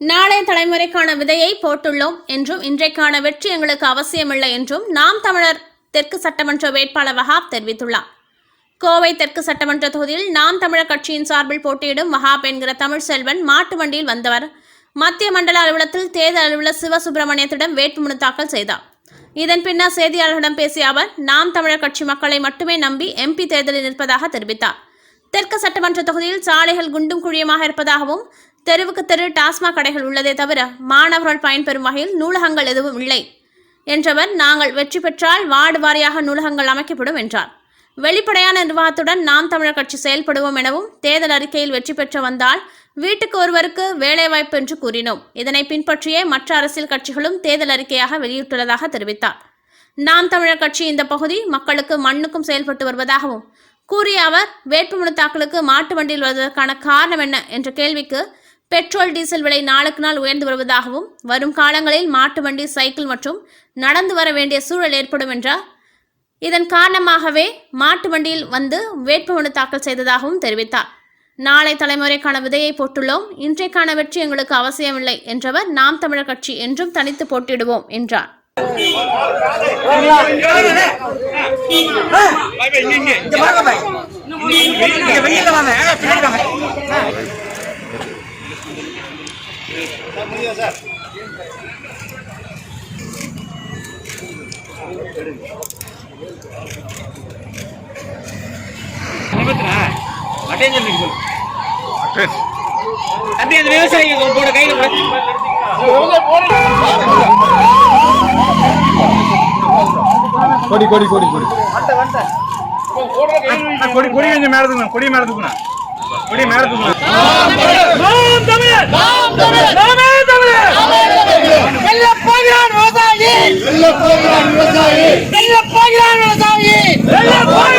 நாளைய தலைமுறைக்கான விதையை போட்டுள்ளோம் என்றும் இன்றைக்கான வெற்றி எங்களுக்கு அவசியமில்லை என்றும் நாம் தமிழர் தெற்கு சட்டமன்ற வேட்பாளர் வஹாப் தெரிவித்துள்ளார். கோவை தெற்கு சட்டமன்ற தொகுதியில் நாம் தமிழர் கட்சியின் சார்பில் போட்டியிடும் வஹாப் என்கிற தமிழ் செல்வன் மாட்டு வண்டியில் வந்தவர். மத்திய மண்டல அலுவலகத்தில் தேர்தல் அலுவலர் சிவசுப்பிரமணியத்திடம் வேட்புமனு தாக்கல் செய்தார். இதன் பின்னர் செய்தியாளர்களிடம் பேசிய அவர் நாம் தமிழர் கட்சி மக்களை மட்டுமே நம்பி எம்பி தேர்தலில் நிற்பதாக தெரிவித்தார். தெற்கு சட்டமன்ற தொகுதியில் சாலைகள் குண்டும் குழியமாக இருப்பதாகவும் தெருவுக்கு தெரு டாஸ்மாக் கடைகள் உள்ளதே தவிர மாணவர்கள் பயன்பெறும் வகையில் நூலகங்கள் எதுவும் இல்லை என்றவர் நாங்கள் வெற்றி பெற்றால் வார்டு வாரியாக நூலகங்கள் அமைக்கப்படும் என்றார். வெளிப்படையான நிர்வாகத்துடன் நாம் தமிழர் கட்சி செயல்படுவோம் எனவும் தேர்தல் அறிக்கையில் வெற்றி பெற்று வந்தால் வீட்டுக்கு ஒருவருக்கு வேலைவாய்ப்பு என்று கூறினோம். இதனை பின்பற்றியே மற்ற அரசியல் கட்சிகளும் தேர்தல் அறிக்கையாக வெளியிட்டுள்ளதாக தெரிவித்தார். நாம் தமிழர் கட்சி இந்த பகுதி மக்களுக்கு மண்ணுக்கும் செயல்பட்டு வருவதாகவும் கூறிய அவர் வேட்புமனு தாக்கலுக்கு மாட்டு வண்டியில் வருவதற்கான காரணம் என்ன என்ற கேள்விக்கு பெட்ரோல் டீசல் விலை நாளுக்கு நாள் உயர்ந்து வருவதாகவும் வரும் காலங்களில் மாட்டு வண்டி சைக்கிள் மற்றும் நடந்து வர வேண்டிய சூழல் ஏற்படும் என்றார். இதன் காரணமாகவே மாட்டு வண்டியில் வந்து வேட்புமனு தாக்கல் செய்ததாகவும் தெரிவித்தார். நாளை தலைமுறைக்கான விதையை போட்டுள்ளோம். இன்றைக்கான வெற்றி எங்களுக்கு அவசியமில்லை என்றவர் நாம் தமிழர் கட்சி என்றும் தனித்து போட்டியிடுவோம் என்றார். இங்க வாங்க. பாய் அந்த போட கொடி கொடி கொடி கொடி. கொடி கொடி கொஞ்சம் மேல தூக்கணும் கொடி மேல தூக்கணும் கொடி மேல தூக்கணும் விவசாயி விவசாயி போகிறான்